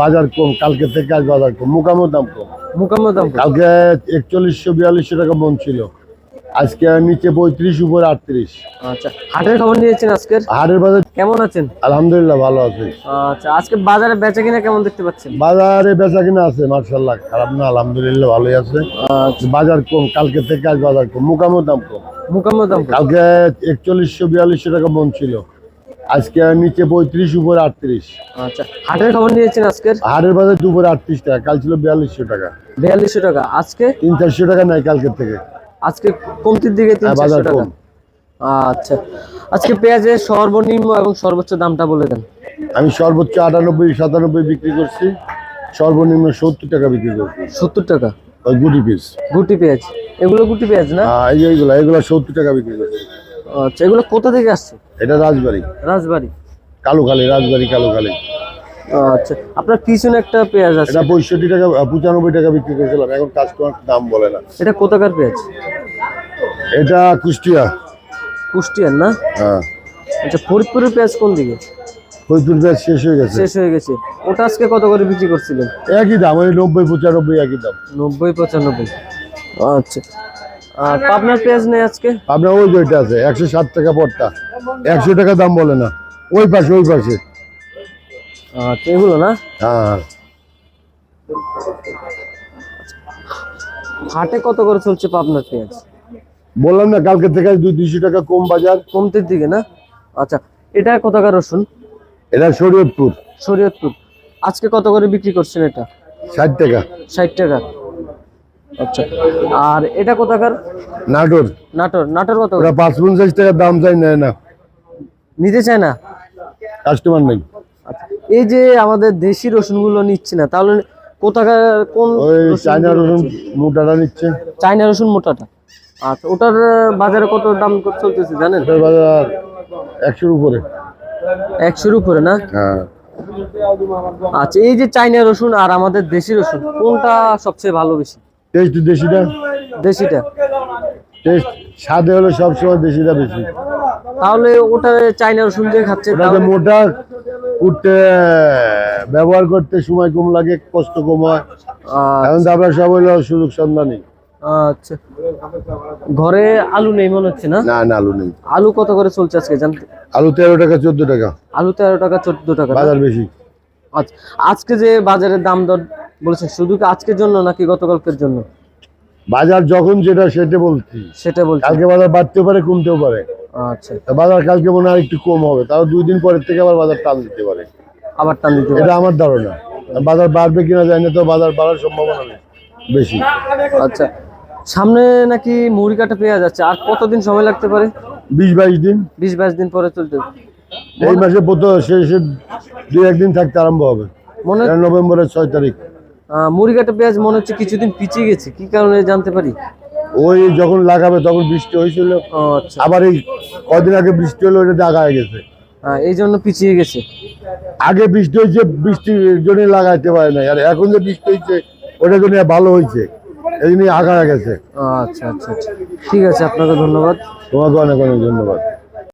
বাজার কম কালকে থেকে আজ বাজার কম। মুকামের দাম কম। মোকাম্মা দাম কালকে একচল্লিশশো বিয়াল্লিশশো টাকা মন ছিল। আজকে নিচে পঁয়ত্রিশ উপরে আটত্রিশ। আচ্ছা হাটের খবর নিয়েছেন আজকের? হাটের বাজার কেমন আছেন? আলহামদুলিল্লাহ ভালো আছে। আচ্ছা আজকে বাজারে বেচা কিনা কেমন দেখতে পাচ্ছেন? বাজারে বেচা কিনা আছে মার্শাল্লাহ খারাপ না আলহামদুলিল্লাহ ভালোই আছে। আচ্ছা। বাজার কম কালকে থেকে আজ বাজার কম। মুকামের দাম কম। মোকাম্মা দাম কালকে একচল্লিশশো বিয়াল্লিশশো টাকা মন ছিল। আজকে নিচে পঁয়ত্রিশ উপরে আটত্রিশ। আচ্ছা হাটের খবর নিয়েছেন আজকের? হাটের বাজার দুপুরে আটত্রিশ টাকা কাল ছিল বিয়াল্লিশশো টাকা। বিয়াল্লিশশো টাকা আজকে? তিন চারশো টাকা নাই কালকের থেকে। আজকে কমতির দিকে তিন হ্যাঁ, চারশো টাকা। আচ্ছা আজকে পেঁয়াজের সর্বনিম্ন এবং সর্বোচ্চ দামটা বলে দেন। আমি সর্বোচ্চ আটানব্বই সাতানব্বই বিক্রি করছি সর্বনিম্ন সত্তর টাকা বিক্রি করছি। সত্তর টাকা? গুটি পিস গুটি পেঁয়াজ এগুলো গুটি পেঁয়াজ না? এই এইগুলো এগুলো সত্তর টাকা বিক্রি করছি। আচ্ছা এগুলো কোথা থেকে আসছে? এটা রাজবাড়ি। রাজবাড়ি। কালুখালী রাজবাড়ি কালুখালী। আচ্ছা আপনার পিছনে একটা পেঁয়াজ আছে। এটা পঁয়ষট্টি টাকা পঁচানব্বই টাকা বিক্রি করেছিলাম এখন কাস্টমার দাম বলে না। এটা কোথাকার পেঁয়াজ? এটা কুষ্টিয়া। কুষ্টিয়ার না? হ্যাঁ। আচ্ছা ফরিদপুরের পেঁয়াজ কোন দিকে? ফরিদপুর পেঁয়াজ শেষ হয়ে গেছে। শেষ হয়ে গেছে। ওটা আজকে কত করে বিক্রি করছিলেন? একই দাম ওই নব্বই পঁচানব্বই একই দাম। নব্বই পঁচানব্বই। আচ্ছা আর পাবনার পেঁয়াজ নেই আজকে? আপনার ওই যেটা আছে একশো ষাট টাকা পড়তা একশো টাকা দাম বলে না। ওই পাশে ওই পাশে। আচ্ছা এগুলো না? হ্যাঁ। হ্যাঁ হাটে কত করে চলছে পাবনার পেঁয়াজ? বললাম না কালকে থেকে দুই দুইশো টাকা কম বাজার। কমতির দিকে না? আচ্ছা এটা কোথাকার রসুন? এটা শরীয়তপুর। শরীয়তপুর। আজকে কত করে বিক্রি করছেন এটা? ষাট টাকা। ষাট টাকা। আচ্ছা। আর এটা কোথাকার? নাটোর। নাটোর। নাটোর কত? ওরা পাঁচ পঞ্চাশ টাকার দাম চাই নেয় না। নিতে চায় না? কাস্টমার নেই। আচ্ছা, এই যে আমাদের দেশি রসুনগুলো নিচ্ছে না তাহলে কোথাকার কোন চায়না রসুন মোটাটা নিচ্ছে। চায়না রসুন মোটাটা। আচ্ছা ওটার বাজারে কত দাম কত চলতেছে জানেন? বাজার একশোর উপরে। একশোর উপরে না? হ্যাঁ। আচ্ছা এই যে চায়না রসুন আর আমাদের দেশি রসুন কোনটা সবচেয়ে ভালো বেশি? টেস্ট দেশিটা? দেশিটা? টেস্ট স্বাদে হলে সবসময় দেশিটা বেশি। তাহলে ওটা চায়না রসুন দিয়ে খাচ্ছে তাহলে- মোটা উঠতে ব্যবহার করতে সময় কম লাগে কষ্ট কম হয়। এখন তো আমরা সব হইল সুযোগ সন্ধানী। আচ্ছা। ঘরে আলু নেই মনে হচ্ছে না? না না আলু নেই। আলু কত করে চলছে আজকে জানতে আলু তেরো টাকা চোদ্দ টাকা। আলু তেরো টাকা চোদ্দ টাকা। বাজার বেশি। আচ্ছা। আজকে যে বাজারের দাম দর বলেছেন শুধু কি আজকের জন্য নাকি গতকালকের জন্য? বাজার যখন যেটা সেটা বলছি। সেটা বলছি। কালকে বাজার বাড়তেও পারে কমতেও পারে। আচ্ছা। তা বাজার কালকে মনে হয় একটু কম হবে তাও দুই দিন পরের থেকে আবার বাজার টান দিতে পারে। আবার টান দিতে হবে। এটা আমার ধারণা। বাজার বাড়বে কিনা জানি না তো বাজার বাড়ার সম্ভাবনা নেই বেশি। আচ্ছা। সামনে নাকি মুড়ি কাটা পেঁয়াজ আছে আর কতদিন সময় লাগতে পারে? বিশ বাইশ দিন। বিশ বাইশ দিন পরে চলতে এই মাসে শেষে দু একদিন থাকতে আরম্ভ হবে। মনে নভেম্বরের ছয় তারিখ। মুড়ি পেঁয়াজ মনে হচ্ছে কিছুদিন পিছিয়ে গেছে কি কারণে জানতে পারি? ওই যখন লাগাবে তখন বৃষ্টি হয়েছিল। আচ্ছা। আবার এই কদিন আগে বৃষ্টি হলো ওটা আগা হয়ে গেছে। আহ, এই জন্য পিছিয়ে গেছে। আগে বৃষ্টি হয়েছে বৃষ্টির জন্য লাগাইতে পারে না আর এখন যে বৃষ্টি হয়েছে ওটার জন্য ভালো হয়েছে। এই জন্য আগা হয়ে গেছে। আচ্ছা আচ্ছা আচ্ছা। ঠিক আছে আপনাকে ধন্যবাদ। তোমাকে অনেক অনেক ধন্যবাদ।